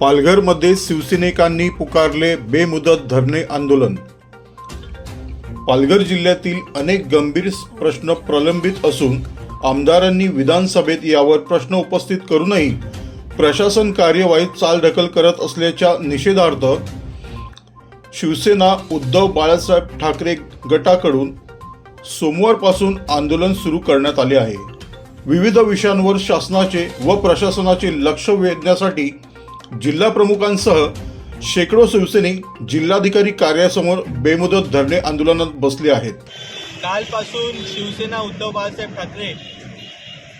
पालघरमध्ये शिवसैनिकांनी पुकारले बेमुदत धरणे आंदोलन. पालघर जिल्ह्यातील अनेक गंभीर प्रश्न प्रलंबित असून आमदारांनी विधानसभेत यावर प्रश्न उपस्थित करूनही प्रशासन कार्यवाहीत चालढकल करत असल्याच्या निषेधार्थ शिवसेना उद्धव बाळासाहेब ठाकरे गटाकडून सोमवारपासून आंदोलन सुरू करण्यात आले आहे. विविध विषयांवर शासनाचे व प्रशासनाचे लक्ष वेधण्यासाठी जिल्हा प्रमुखांसह शेकडो शिवसैनिक जिल्हाधिकारी कार्यासमोर बेमुदत धरणे आंदोलनात बसले आहेत. कालपासून शिवसेना उद्धव बाळासाहेब ठाकरे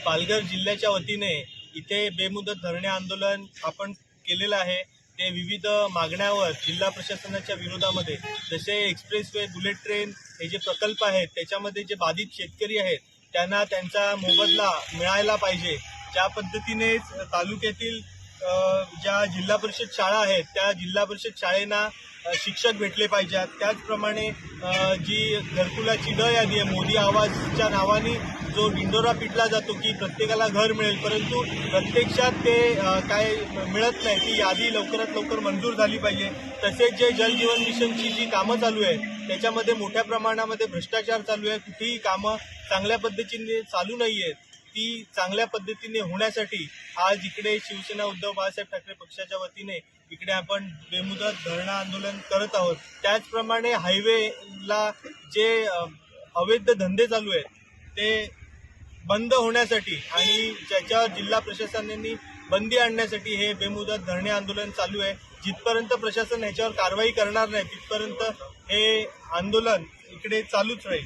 पालघर जिल्ह्याच्या वतीने इथे बेमुदत धरणे आंदोलन आपण केलेलं आहे. ते विविध मागण्यावर जिल्हा प्रशासनाच्या विरोधामध्ये जसे एक्सप्रेसवे बुलेट ट्रेन हे जे प्रकल्प आहेत त्याच्यामध्ये जे बाधित शेतकरी आहेत त्यांना त्यांचा मोबदला मिळायला पाहिजे. ज्या पद्धतीने तालुक्यातील ज्या जिल्हा परिषद शाळा आहेत त्या जिल्हा परिषद शाळेना शिक्षक भेटले पाहिजेत. त्याचप्रमाणे जी घरकुलाची ड यादी आहे मोदी आवाजच्या नावाने जो डिंडोरा पिटला जातो की प्रत्येकाला घर मिळेल. परंतु प्रत्यक्षात ते काय मिळत नाही. ती यादी लवकरात लवकर मंजूर झाली पाहिजे. तसेच जे जलजीवन मिशनची जी कामं चालू आहेत त्याच्यामध्ये मोठ्या प्रमाणामध्ये भ्रष्टाचार चालू आहे. कुठेही कामं चांगल्या पद्धतीने चालू नाही आहेत ती चांगल्या पद्धतीने होण्यासाठी आज इकडे शिवसेना उद्धव बाळासाहेब ठाकरे पक्षाच्या वतीने इकडे आपण बेमुदत धरणं आंदोलन करत आहोत. त्याचप्रमाणे हायवेला जे अवैध धंदे चालू आहेत ते बंद होण्यासाठी आणि ज्याच्यावर जिल्हा प्रशासनाने बंदी आणण्यासाठी हे बेमुदत धरणे आंदोलन चालू आहे. जिथपर्यंत प्रशासन ह्याच्यावर कारवाई करणार नाही तिथपर्यंत हे आंदोलन इकडे चालूच राहील.